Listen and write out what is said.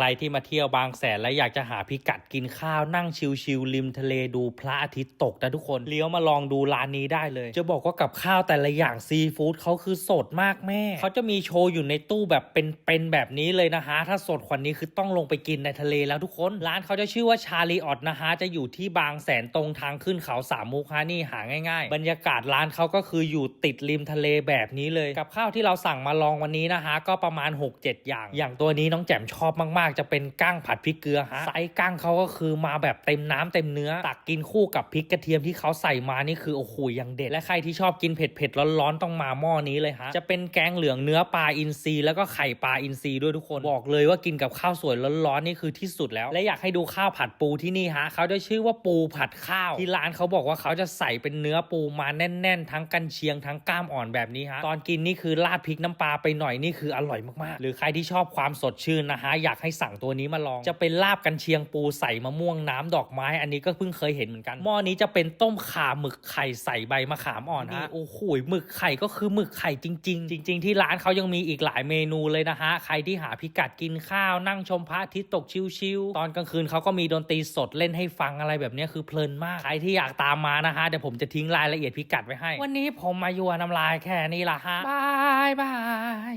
ใครที่มาเที่ยวบางแสนและอยากจะหาพิกัดกินข้าวนั่งชิลๆริมทะเลดูพระอาทิตย์ตกนะทุกคนเลี้ยวมาลองดูร้านนี้ได้เลย จะบอกว่ากับข้าวแต่ละอย่างซีฟู้ดเขาคือสดมากแม่เขาจะมีโชว์อยู่ในตู้แบบเป็นๆแบบนี้เลยนะฮะถ้าสดกว่านี้คือต้องลงไปกินในทะเลแล้วทุกคนร้านเขาจะชื่อว่าชาลีออดนะฮะจะอยู่ที่บางแสนตรงทางขึ้นเขาสามมุกฮะนี่หาง่าย ๆ บรรยากาศร้านเขาก็คืออยู่ติดริมทะเลแบบนี้เลย กับข้าวที่เราสั่งมาลองวันนี้นะฮะก็ประมาณ 6-7 อย่าง อย่างตัวนี้น้องแจ่มชอบมากๆจะเป็นก้างผัดพริกเกลือฮะไซส์ก้างเขาก็คือมาแบบเต็มน้ำเต็มเนื้อตักกินคู่กับพริกกระเทียมที่เขาใส่มานี่คือโอ้โหยังเด็ดและใครที่ชอบกินเผ็ดๆร้อนๆต้องมาหม้อนี้เลยฮะจะเป็นแกงเหลืองเนื้อปลาอินทรีแล้วก็ไข่ปลาอินทรีด้วยทุกคนบอกเลยว่ากินกับข้าวสวยร้อนๆนี่คือที่สุดแล้ว และอยากให้ดูข้าวผัดปูที่นี่ฮะเขาจะชื่อว่าปูผัดข้าวที่ร้านเขาบอกว่าเขาจะใส่เป็นเนื้อปูมาแน่น ๆ ทั้งกันเชียงทั้งกล้ามอ่อนแบบนี้ฮะตอนกินนี่คือราดพริกน้ำปลาไปหน่อยนี่คืออร่อยมากๆ หรือใครที่ชอบความสดชื่นนะฮะอยากให้สั่งตัวนี้มาลอง จะเป็นลาบกันเชียงปูใส่มะม่วงน้ำดอกไม้ อันนี้ก็เพิ่งเคยเห็นเหมือนกัน หม้อนี้จะเป็นต้มข่าหมึกไข่ใส่ใบมะขามอ่อนฮะโอ้โหหมึกไข่ก็คือหมึกไข่จริง ๆ จริง ๆ ที่ร้านเขายังมีอีกหลายเมนูเลยนะฮะ ใครที่หาพิกัดกินข้าวนั่งชมพระอาทิตย์ตกชิวๆตอนกลางคืนเขาก็มีดนตรีสดเล่นให้ฟังอะไรแบบนี้คือเพลินมากใครที่อยากตามมานะฮะเดี๋ยวผมจะทิ้งรายละเอียดพิกัดไว้ให้ วันนี้ผมมายัวน้ำลายแค่นี้ละฮะบายบาย